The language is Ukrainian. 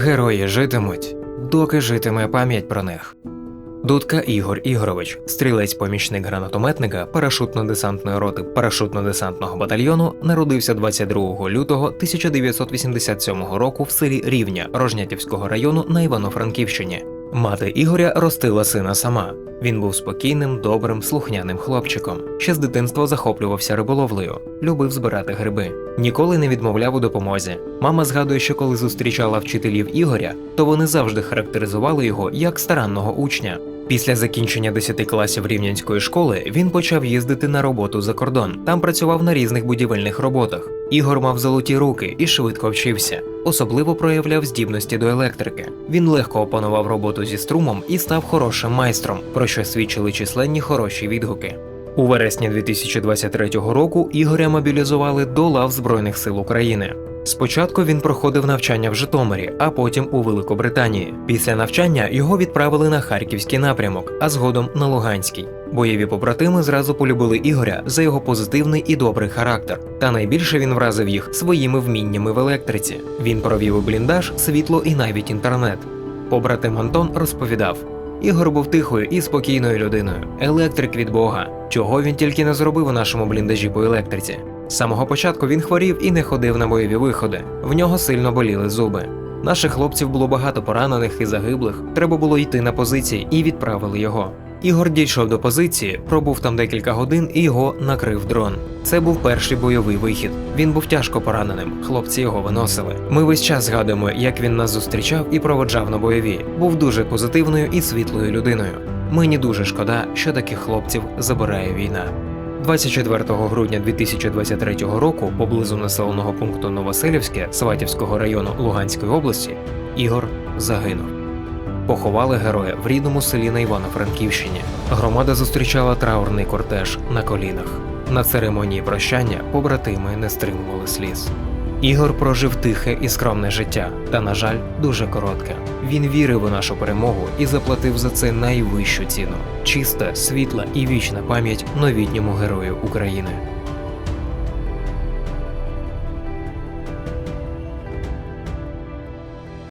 Герої житимуть, доки житиме пам'ять про них. Дудка Ігор Ігорович, стрілець-помічник гранатометника парашутно-десантної роти парашутно-десантного батальйону, народився 22 лютого 1987 року в селі Рівня Рожнятівського району на Івано-Франківщині. Мати Ігоря ростила сина сама. Він був спокійним, добрим, слухняним хлопчиком. Ще з дитинства захоплювався риболовлею, любив збирати гриби. Ніколи не відмовляв у допомозі. Мама згадує, що коли зустрічала вчителів Ігоря, то вони завжди характеризували його як старанного учня. Після закінчення 10 класів рівнянської школи він почав їздити на роботу за кордон. Там працював на різних будівельних роботах. Ігор мав золоті руки і швидко вчився. Особливо проявляв здібності до електрики. Він легко опанував роботу зі струмом і став хорошим майстром, про що свідчили численні хороші відгуки. У вересні 2023 року Ігоря мобілізували до лав Збройних сил України. Спочатку він проходив навчання в Житомирі, а потім у Великобританії. Після навчання його відправили на харківський напрямок, а згодом на Луганський. Бойові побратими зразу полюбили Ігоря за його позитивний і добрий характер. Та найбільше він вразив їх своїми вміннями в електриці. Він провів у бліндаж, світло і навіть інтернет. Побратим Антон розповідав: Ігор був тихою і спокійною людиною, електрик від Бога. Чого він тільки не зробив у нашому бліндажі по електриці. Самого початку він хворів і не ходив на бойові виходи. В нього сильно боліли зуби. Наших хлопців було багато поранених і загиблих. Треба було йти на позиції і відправили його. Ігор дійшов до позиції, пробув там декілька годин і його накрив дрон. Це був перший бойовий вихід. Він був тяжко пораненим. Хлопці його виносили. Ми весь час згадуємо, як він нас зустрічав і проводжав на бойові. Був дуже позитивною і світлою людиною. Мені дуже шкода, що таких хлопців забирає війна. 24 грудня 2023 року поблизу населеного пункту Новоселівське Сватівського району Луганської області Ігор загинув. Поховали героя в рідному селі на Івано-Франківщині. Громада зустрічала траурний кортеж на колінах. На церемонії прощання побратими не стримували сліз. Ігор прожив тихе і скромне життя, та, на жаль, дуже коротке. Він вірив у нашу перемогу і заплатив за це найвищу ціну чиста, світла і вічна пам'ять новітньому герою України.